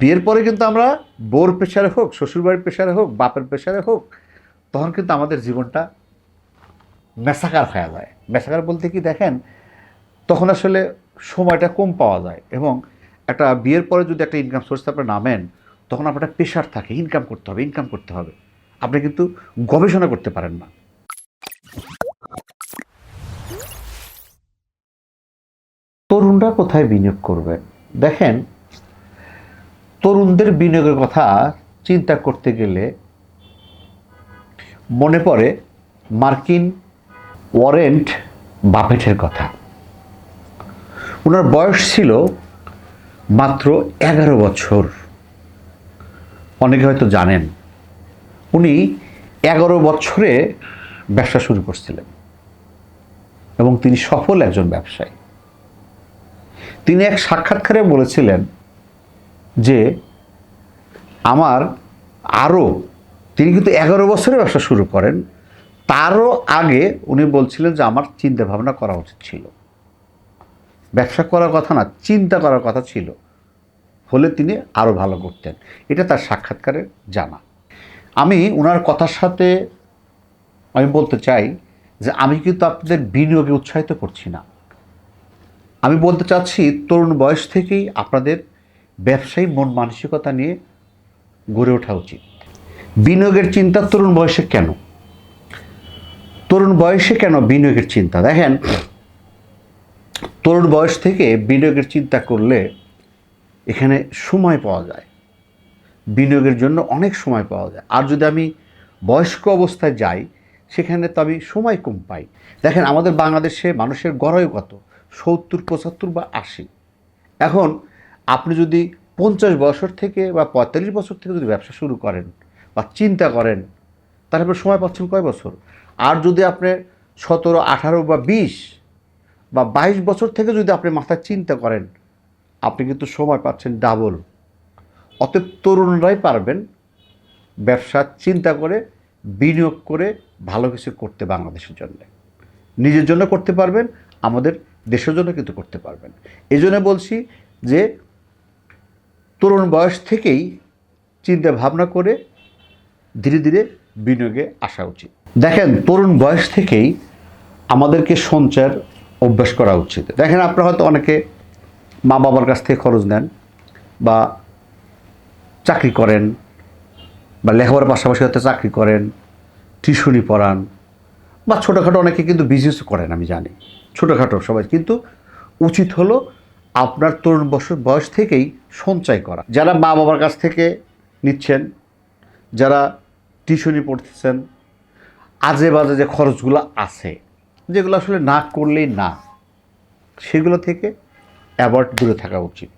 বিয়ের পরে কিন্তু আমরা বোর প্রেশারে হোক, শ্বশুরবাড়ির প্রেশারে হোক, বাপের প্রেশারে হোক, তখন কিন্তু আমাদের জীবনটা মেসাকার হয়ে যায়। মেসাকার বলতে কি দেখেন, তখন আসলে সময়টা কম পাওয়া যায় এবং একটা বিয়ের পরে যদি একটা ইনকাম সোর্স আপনি নামেন, তখন আপনার একটা প্রেশার থাকে ইনকাম করতে হবে ইনকাম করতে হবে। আপনি কিন্তু গবেষণা করতে পারেন না। তরুণরা কোথায় বিনিয়োগ করবে? দেখেন তরুণদের বিনিয়োগের কথা চিন্তা করতে গেলে মনে পড়ে মার্কিন ওয়ারেন্ট বাফেটের কথা। ওনার বয়স ছিল মাত্র এগারো বছর। অনেকে হয়তো জানেন, উনি এগারো বছরে ব্যবসা শুরু করছিলেন এবং তিনি সফল একজন ব্যবসায়ী। তিনি এক সাক্ষাৎকারে বলেছিলেন যে আমার আরও, তিনি কিন্তু এগারো বছরে ব্যবসা শুরু করেন, তারও আগে উনি বলছিলেন যে আমার চিন্তা ভাবনা করা উচিত ছিল। ব্যবসা করার কথা না, চিন্তা করার কথা ছিল। হলে তিনি আরও ভালো করতেন। এটা তার সাক্ষাৎকারে জানা। আমি ওনার কথার সাথে আমি বলতে চাই যে আমি কিন্তু আপনাদের বিনিয়োগে উৎসাহিত করছি না। আমি বলতে চাচ্ছি, তরুণ বয়স থেকেই আপনাদের ব্যবসায়ী মন মানসিকতা নিয়ে গড়ে ওঠা উচিত। বিনিয়োগের চিন্তা তরুণ বয়সে কেন? তরুণ বয়সে কেন বিনিয়োগের চিন্তা? দেখেন, তরুণ বয়স থেকে বিনিয়োগের চিন্তা করলে এখানে সময় পাওয়া যায়। বিনিয়োগের জন্য অনেক সময় পাওয়া যায়। আর যদি আমি বয়স্ক অবস্থায় যাই, সেখানে তো আমি সময় কম পাই। দেখেন, আমাদের বাংলাদেশে মানুষের গড়াই কত? সত্তর, পঁচাত্তর বা আশি। এখন আপনি যদি পঞ্চাশ বছর থেকে বা পঁয়তাল্লিশ বছর থেকে যদি ব্যবসা শুরু করেন বা চিন্তা করেন, তাহলে আপনি সময় পাচ্ছেন কয় বছর? আর যদি আপনি সতেরো, আঠারো বা বিশ বা বাইশ বছর থেকে যদি আপনি মাথায় চিন্তা করেন, আপনি কিন্তু সময় পাচ্ছেন ডাবল অতএব তরুণরাই পারবেন ব্যবসা চিন্তা করে, বিনিয়োগ করে ভালো কিছু করতে বাংলাদেশের জন্য। নিজের জন্য করতে পারবেন, আমাদের দেশের জন্য কিন্তু করতে পারবেন। এই জন্য বলছি যে তরুণ বয়স থেকেই চিন্তা ভাবনা করে ধীরে ধীরে বিনিয়োগে আসা উচিত। দেখেন, তরুণ বয়স থেকেই আমাদেরকে সঞ্চয়ের অভ্যাস করা উচিত। দেখেন, আপনারা হয়তো অনেকে মা বাবার কাছ থেকে খরচ নেন বা চাকরি করেন বা লেখাপড়ার পাশাপাশি হয়তো চাকরি করেন, টিউশনি পড়ান বা ছোটোখাটো অনেকে কিন্তু বিজনেস করেন, আমি জানি। ছোটোখাটো সবাই। কিন্তু উচিত হলো আপনার তরুণ বছর বয়স থেকেই সঞ্চয় করা। যারা মা বাবার কাছ থেকে নিচ্ছেন, যারা টিউশনি পড়তেছেন আজে বাজে যে খরচগুলো আছে, যেগুলো আসলে না করলেই না, সেগুলো থেকে অ্যাভয়েড দূরে থাকা উচিত।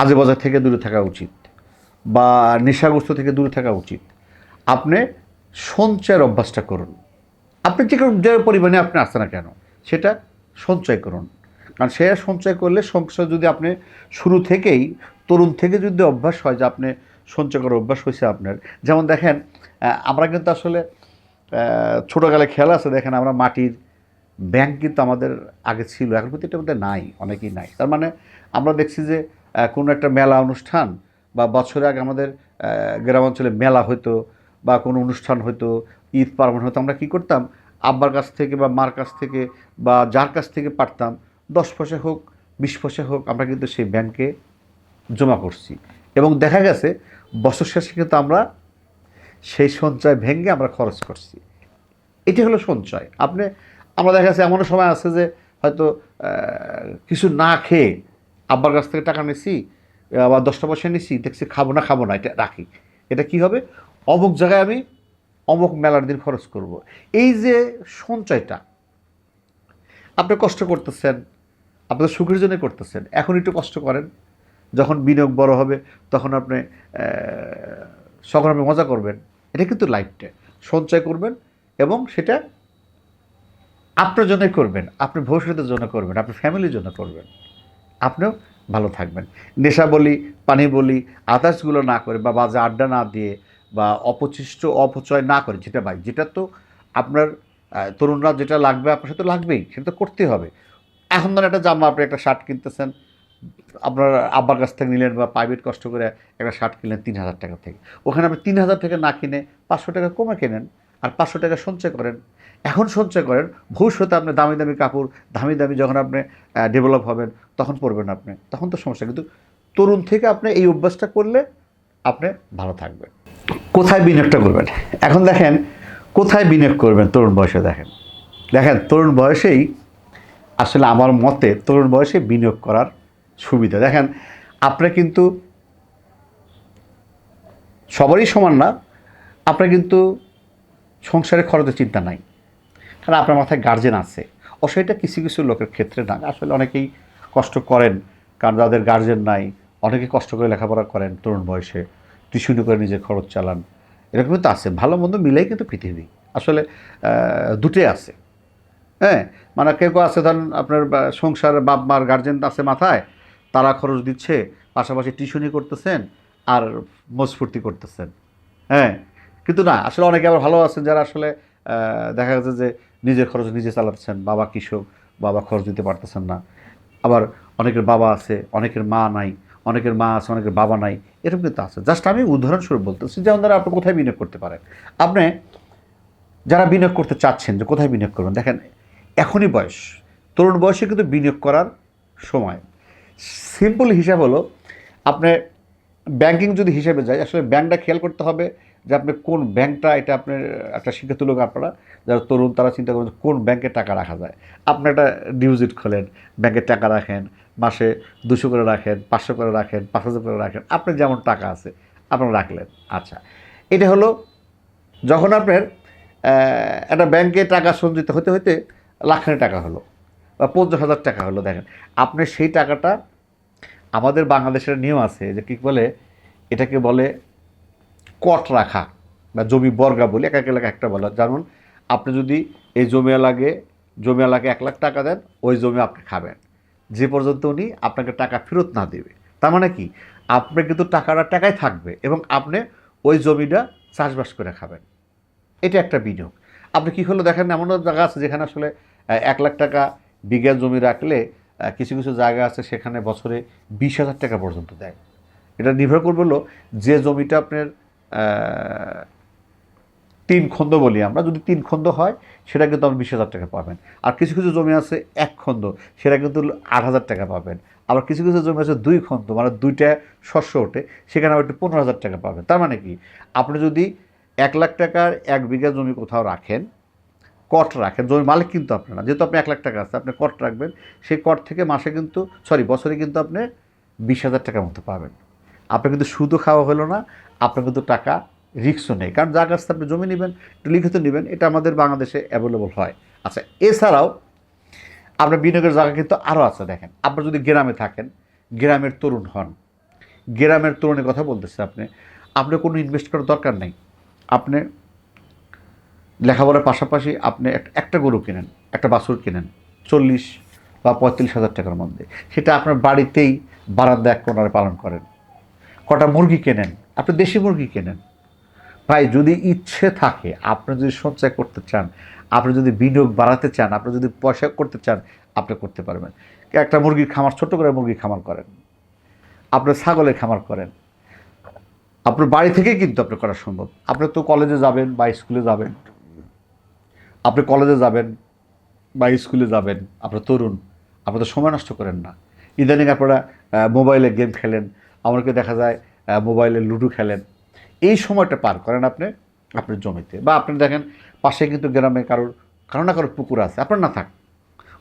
আজে বাজার থেকে দূরে থাকা উচিত বা নেশাগ্রস্ত থেকে দূরে থাকা উচিত। আপনি সঞ্চয়ের অভ্যাসটা করুন। আপনি যে যে পরিমাণে আপনি আসছে না কেন, সেটা সঞ্চয় করুন। কারণ সে সঞ্চয় করলে সংসার যদি আপনি শুরু থেকেই, তরুণ থেকে যদি অভ্যাস হয় যে আপনি সঞ্চয় করার অভ্যাস হয়েছে আপনার। যেমন দেখেন আমরা কিন্তু আসলে ছোটোকালে খেলা আছে, দেখেন আমরা মাটির ব্যাংক কিন্তু আমাদের আগে ছিল, এখন কিন্তু এটা আমাদের নাই, অনেকেই নাই। তার মানে আমরা দেখছি যে কোনো একটা মেলা অনুষ্ঠান বা বছরে আগে আমাদের গ্রামাঞ্চলে মেলা হতো বা কোনো অনুষ্ঠান হতো ঈদ পার্বণ হতো, আমরা কী করতাম? আব্বার কাছ থেকে বা মার কাছ থেকে বা যার কাছ থেকে পারতাম দশ পয়সা হোক, বিশ পয়সা হোক, আমরা কিন্তু সেই ব্যাংকে জমা করছি। এবং দেখা গেছে, বছর শেষে কিন্তু আমরা সেই সঞ্চয় ভেঙে আমরা খরচ করছি। এটি হলো সঞ্চয়। আপনি, আমরা দেখা যাচ্ছে এমনও সময় আছে যে হয়তো কিছু না খেয়ে আব্বার কাছ থেকে টাকা নিছি, আবার দশটা পয়সা নিছি, দেখছি খাব না খাব না, এটা রাখি। এটা কি হবে? অমুক জায়গায় আমি অমুক মেলার দিন খরচ করব। এই যে সঞ্চয়টা, আপনি কষ্ট করতেছেন আপনাদের সুখের জন্য করতেছেন। এখন একটু কষ্ট করেন। যখন বিনিয়োগ বড় হবে, তখন আপনি আপনি মজা করবেন। এটা কিন্তু লাইফটা। সঞ্চয় করবেন এবং সেটা আপনার জন্যই করবেন। আপনি ভবিষ্যতের জন্য করবেন। আপনার ফ্যামিলির জন্য করবেন। আপনিও ভালো থাকবেন। নেশা বলি, পানি বলি, আদার্সগুলো না করে বা বাজে আড্ডা না দিয়ে বা অপচিষ্ট, অপচয় না করে, যেটা ভাই, যেটা তো আপনার তরুণরা যেটা লাগবে, আপনার সাথে লাগবেই। সেটা তো করতেই হবে। এখন ধরেন একটা জামা আপনি একটা শার্ট কিনতেছেন, আপনার আব্বার কাছ থেকে নিলেন বা প্রাইভেট কষ্ট করে একটা শার্ট কিনলেন তিন হাজার টাকা থেকে। ওখানে আপনি তিন হাজার থেকে না কিনে পাঁচশো টাকা কমে কেনেন আর পাঁচশো টাকা সঞ্চয় করেন। এখন সঞ্চয় করেন, ভবিষ্যতে আপনি দামি দামি কাপড়, দামি দামি যখন আপনি ডেভেলপ হবেন, তখন পরবেন আপনি। তখন তো সমস্যা, কিন্তু তরুণ থেকে আপনি এই অভ্যাসটা করলে আপনি ভালো থাকবেন। কোথায় বিনিয়োগটা করবেন? এখন দেখেন, কোথায় বিনিয়োগ করবেন তরুণ বয়সে দেখেন। দেখেন, তরুণ বয়সেই আসলে আমার মতে তরুণ বয়সে বিনিয়োগ করার সুবিধা। দেখেন, আপনি কিন্তু সবারই সমান না, আপনার কিন্তু সংসারের খরচের চিন্তা নাই। কারণ আপনার মাথায় গার্জেন আছে। সেটা কিছু কিছু লোকের ক্ষেত্রে না, আসলে অনেকেই কষ্ট করেন কারণ যাদের গার্জেন নাই। অনেকে কষ্ট করে লেখাপড়া করেন তরুণ বয়সে, টিউশনি করে নিজের খরচ চালান। এরকম কিন্তু আছে, ভালো মন্দ মিলেই কিন্তু পৃথিবী। আসলে দুটোই আছে। হ্যাঁ মানে কেউ কেউ আছে ধরেন আপনার সংসার বাপ মার গার্জেন আছে মাথায়, তারা খরচ দিচ্ছে, পাশাপাশি টিউশনি করতেছেন আর মজফুর্তি করতেছেন। হ্যাঁ কিন্তু না, আসলে অনেকে আবার ভালো আছেন যারা আসলে দেখা গেছে যে নিজের খরচ নিজে চালাচ্ছেন, বাবা কৃষক, বাবা খরচ দিতে পারতেছেন না। আবার অনেকের বাবা আছে, অনেকের মা নাই, অনেকের মা আছে, অনেকের বাবা নাই, এরকম কিন্তু আছে। জাস্ট আমি উদাহরণস্বরূপ বলতেছি যেমন ধরো আপনি কোথায় বিনিয়োগ করতে পারেন? আপনি যারা বিনিয়োগ করতে চাচ্ছেন, যে কোথায় বিনিয়োগ করবেন? দেখেন এখনই বয়স। তরুণ বয়সে কিন্তু বিনিয়োগ করার সময়। সিম্পল হিসাব হলো আপনার ব্যাংকিং যদি হিসাবে যায়, আসলে ব্যাংকটা খেয়াল করতে হবে যে আপনি কোন ব্যাংকটা, এটা আপনার একটা শিক্ষিত লোক আপনারা, যারা তরুণ, তারা চিন্তা করবেন কোন ব্যাংকে টাকা রাখা যায়। আপনি একটা ডিপোজিট খোলেন, ব্যাংকে টাকা রাখেন, মাসে দুশো করে রাখেন, পাঁচশো করে রাখেন, পাঁচ হাজার করে রাখেন আপনার যেমন টাকা আছে আপনারা রাখলেন। আচ্ছা এটা হলো যখন আপনার একটা ব্যাংকে টাকা সঞ্চিত হতে হতে লাখানি টাকা হলো বা পঞ্চাশ হাজার টাকা হলো, দেখেন। আপনি সেই টাকাটা আমাদের বাংলাদেশের নিয়ম আছে যে কী বলে, এটাকে বলে কট রাখা বা জমি বর্গা বলি, এক এক এলাকা একটা বলা। যেমন আপনি যদি এই জমি এলাকে জমি এলাকে এক লাখ টাকা দেন, ওই জমি আপনি খাবেন। যে পর্যন্ত উনি আপনাকে টাকা ফেরত না দেবে। তার মানে কি? আপনার কিন্তু টাকাটা টাকায় থাকবে এবং আপনি ওই জমিটা চাষবাস করে খাবেন। এটা একটা বিনিয়োগ। আপনি কী হলো দেখেন, এমনও জায়গা আছে যেখানে আসলে এক লাখ টাকা বিঘা জমি রাখলে কিছু কিছু জায়গা আছে সেখানে বছরে বিশ হাজার টাকা পর্যন্ত দেয়। এটা নির্ভর করবে হলো যে জমিটা আপনার তিন খন্দ বলি আমরা, যদি তিন খন্দ হয়, সেটা কিন্তু আপনি বিশ হাজার টাকা পাবেন। আর কিছু কিছু জমি আছে এক খন্দ, সেটা কিন্তু আট হাজার টাকা পাবেন। আবার কিছু কিছু জমি আছে দুই খন্দ মানে দুইটা শস্য ওঠে, সেখানে আবার একটু পনেরো হাজার টাকা পাবেন। তার মানে কি? আপনি যদি এক লাখ টাকার এক বিঘা জমি কোথাও রাখেন কট রাখেন, জমির মালিক কিন্তু আপনার না। যেহেতু আপনি এক লাখ টাকা আছে, আপনি কট রাখবেন। সেই কট থেকে মাসে কিন্তু সরি বছরে কিন্তু আপনি বিশ হাজার টাকার মতো পাবেন। আপনার কিন্তু সুদও খাওয়া হলো না, আপনার কিন্তু টাকা রিক্সও নেই। কারণ যার কাছ থেকে আপনি জমি নেবেন, একটু লিখিত নেবেন, এটা আমাদের বাংলাদেশে অ্যাভেলেবল হয়। আচ্ছা এছাড়াও আপনার বিনিয়োগের জায়গা কিন্তু আরও আছে, দেখেন। আপনার যদি গ্রামে থাকেন, গ্রামের তরুণ হন, গ্রামের তরুণের কথা বলতেছে আপনি, আপনার কোনো ইনভেস্ট করার দরকার নেই। আপনি লেখাপড়ার পাশাপাশি আপনি একটা গরু কিনেন, একটা বাছুর কিনেন, চল্লিশ বা পঁয়ত্রিশ হাজার টাকার মধ্যে। সেটা আপনার বাড়িতেই বারান্দা এক কোনারে পালন করেন। কটা মুরগি কেনেন, আপনি দেশি মুরগি কেনেন। ভাই, যদি ইচ্ছে থাকে, আপনি যদি সঞ্চয় করতে চান, আপনি যদি বিনিয়োগ বাড়াতে চান, আপনি যদি পয়সা করতে চান, আপনি করতে পারবেন। একটা মুরগির খামার ছোট করে মুরগির খামার করেন। আপনি ছাগলের খামার করেন। আপনার বাড়ি থেকেই কিন্তু আপনি করা সম্ভব। আপনি তো কলেজে যাবেন বা স্কুলে যাবেন আপনি কলেজে যাবেন বা স্কুলে যাবেন, আপনার তরুণ, আপনি তো সময় নষ্ট করেন না। ইদানিং আপনারা মোবাইলে গেম খেলেন আমাকে দেখা যায় মোবাইলে লুডো খেলেন। এই সময়টা পার করেন আপনি, আপনার জমিতে। বা আপনি দেখেন, পাশে কিন্তু গ্রামে কারোর, কারও না কারোর পুকুর আছে, আপনার না থাক।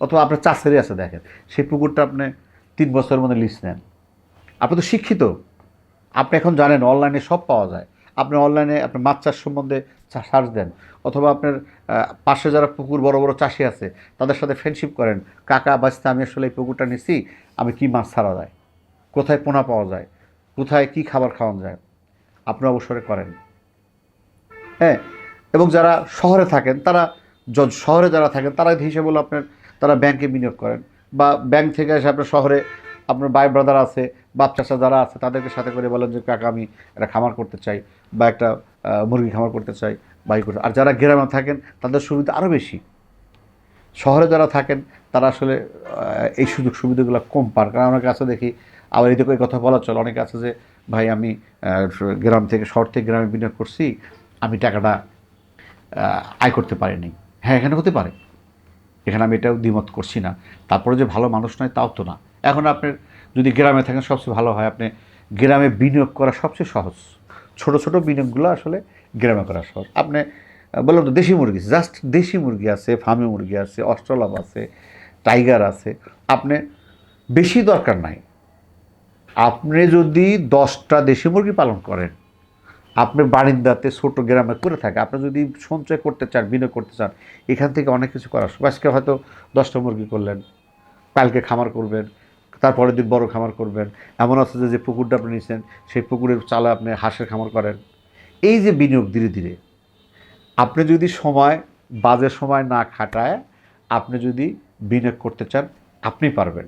অথবা আপনার চাষেরই আছে দেখেন, সেই পুকুরটা আপনি তিন বছরের মধ্যে লিস্ট নেন। আপনি তো শিক্ষিত। আপনি এখন জানেন অনলাইনে সব পাওয়া যায়। আপনি অনলাইনে আপনার মাছ চাষ সম্বন্ধে সার্চ দেন। অথবা আপনার পাশে যারা পুকুর, বড় বড় চাষি আছে, তাদের সাথে ফ্রেন্ডশিপ করেন। কাকা বাঁচতে আমি আসলে এই পুকুরটা নিছি, আমি কি মাছ ছাড়া যায়? কোথায় পোনা পাওয়া যায়? কোথায় কি খাবার খাওয়ানো যায়? আপনি অবসরে করেন। হ্যাঁ এবং যারা শহরে থাকেন, তারা শহরে যারা থাকেন, তারা হিসেবে হলো আপনার, তারা ব্যাংকে বিনিয়োগ করেন। বা ব্যাংক থেকে এসে আপনার শহরে আপনার ভাই ব্রাদার আছে বাপ চাষা যারা আছে, তাদেরকে সাথে করে বলেন যে, কাকা, আমি একটা খামার করতে চাই বা একটা মুরগি খামার করতে চাই বাই করতে আর যারা গ্রামে থাকেন, তাদের সুবিধা আরও বেশি। শহরে যারা থাকেন, তারা আসলে এই সুযোগ সুবিধাগুলো কম পান। কারণ অনেকে আছে দেখি, আবার এই কথা বলা চলে। অনেকে আছে যে, ভাই, আমি গ্রাম থেকে, শহর থেকে গ্রামে বিনিয়োগ করছি, আমি টাকাটা আয় করতে পারিনি। হ্যাঁ এখানে হতে পারে। এখানে আমি এটাও দ্বিমত করছি না। তারপরে যে ভালো মানুষ নয়, তাও তো না। এখন আপনার যদি গ্রামে থাকেন, সবচেয়ে ভালো হয় আপনি গ্রামে বিনিয়োগ করা সবচেয়ে সহজ। ছোট ছোট বিনিয়োগগুলো আসলে গ্রামে করা সহজ। আপনি বললাম তো দেশি মুরগি জাস্ট দেশি মুরগি আছে ফার্মে মুরগি আছে অস্ট্রলাভ আছে টাইগার আছে। আপনি বেশি দরকার নাই। আপনি যদি দশটা দেশি মুরগি পালন করেন, আপনি বারিন্দাতে ছোট গ্রামে করে থাকে, আপনি যদি সঞ্চয় করতে চান, বিনিয়োগ করতে চান, এখান থেকে অনেক কিছু করা। আজকে হয়তো দশটা মুরগি করলেন, কালকে খামার করবেন তারপরের দিন বড় খামার করবেন। এমন আছে যে যে পুকুরটা আপনি নিয়েছেন সেই পুকুরের চালে আপনি হাঁসের খামার করেন। এই যে বিনিয়োগ ধীরে ধীরে, আপনি যদি সময়, বাজে সময় না খাটায় আপনি যদি বিনিয়োগ করতে চান, আপনি পারবেন।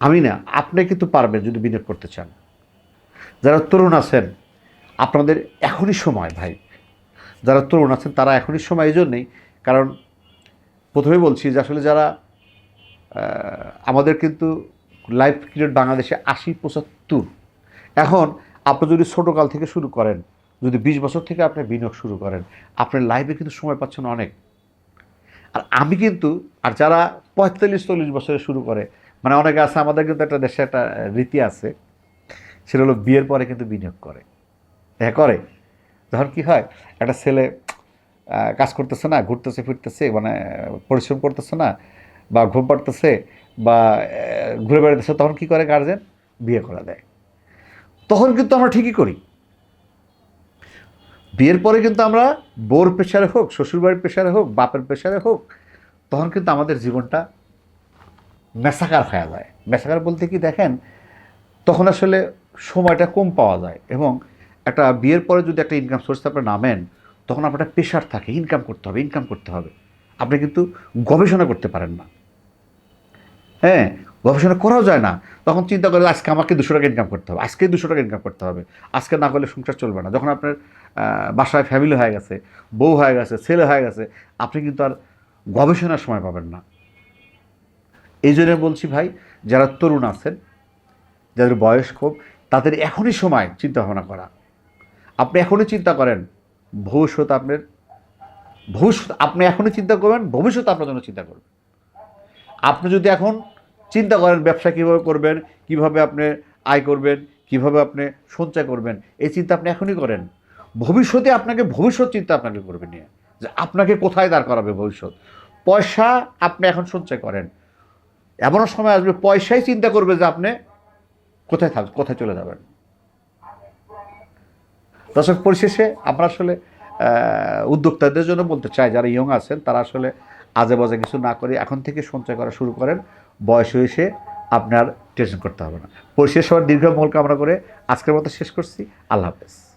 আমি না, আপনি কিন্তু পারবেন যদি বিনিয়োগ করতে চান। যারা তরুণ আছেন, আপনাদের এখনই সময় ভাই। যারা তরুণ আছেন, তারা এখনই সময়, এই জন্যেই। কারণ প্রথমে বলছি যে, আসলে যারা আমাদের কিন্তু লাইফ পিরিয়ড বাংলাদেশে আশি পঁচাত্তর। এখন আপনি যদি ছোটোকাল থেকে শুরু করেন, যদি বিশ বছর থেকে আপনি বিনিয়োগ শুরু করেন, আপনার লাইফে কিন্তু সময় পাচ্ছেন অনেক। আর আমি কিন্তু, আর যারা পঁয়তাল্লিশ চল্লিশ বছরে শুরু করে মানে অনেকে আছে, আমাদের কিন্তু একটা দেশে একটা রীতি আছে, সেটা হলো বিয়ের পরে কিন্তু বিনিয়োগ করে। হ্যাঁ করে। যখন কি হয়, একটা ছেলে কাজ করতেছে না, ঘুরতেছে, ফিরতেছে মানে পরিশ্রম করতেছে না, বা ঘুম পাড়তেছে বা ঘুরে বেড়াতেছে তখন কি করে গার্জেন বিয়ে করা দেয়। তখন কিন্তু আমরা ঠিকই করি। বিয়ের পরে কিন্তু আমরা বোর প্রেশারে হোক, শ্বশুরবাড়ির প্রেশারে হোক, বাপের প্রেশারে হোক, তখন কিন্তু আমাদের জীবনটা মেসাকার হয়ে যায়। মেসাকার বলতে কি দেখেন, তখন আসলে সময়টা কম পাওয়া যায় এবং একটা বিয়ের পরে যদি একটা ইনকাম সোর্স আপনি নামেন, তখন আপনার প্রেশার থাকে। ইনকাম করতে হবে ইনকাম করতে হবে। আপনি কিন্তু গবেষণা করতে পারেন না। হ্যাঁ গবেষণা করাও যায় না। তখন চিন্তা করে আজকে আমাকে দুশো টাকা ইনকাম করতে হবে, আজকে দুশো টাকা ইনকাম করতে হবে। আজকে না করলে সংসার চলবে না। যখন আপনার বাসায় ফ্যামিলি হয়ে গেছে, বউ হয়ে গেছে, ছেলে হয়ে গেছে, আপনি কিন্তু আর গবেষণার সময় পাবেন না। এই জন্য বলছি ভাই, যারা তরুণ আছেন, যাদের বয়স কম তাদের এখনই সময় চিন্তা ভাবনা করা। আপনি এখনই চিন্তা করেন, ভবিষ্যৎ আপনার, ভবিষ্যৎ আপনি এখনই চিন্তা করবেন, ভবিষ্যৎ আপনার জন্য চিন্তা করবেন। আপনি যদি এখন চিন্তা করেন ব্যবসা কীভাবে করবেন, কীভাবে আপনি আয় করবেন, কীভাবে আপনি সঞ্চয় করবেন, এই চিন্তা আপনি এখনই করেন। ভবিষ্যতে আপনাকে ভবিষ্যৎ চিন্তা আপনাকে করবে নিয়ে, যে আপনাকে কোথায় দাঁড় করাবে ভবিষ্যৎ? পয়সা আপনি এখন সঞ্চয় করেন। এমনও সময় আসবে, পয়সাই চিন্তা করবে যে আপনি কোথায় থাক, কোথায় চলে যাবেন। দর্শক, পরিশেষে আমরা আসলে উদ্যোক্তাদের জন্য বলতে চাই, যারা ইয়ং আছেন, তারা আসলে আজে বাজে কিছু না করে এখন থেকে সঞ্চয় করা শুরু করেন। বয়স হয়েছে আপনার টেনশন করতে হবে না। পরিশেষ হওয়ার দীর্ঘ মঙ্গল কামনা করে আজকের মতো শেষ করছি। আল্লাহ হাফেজ।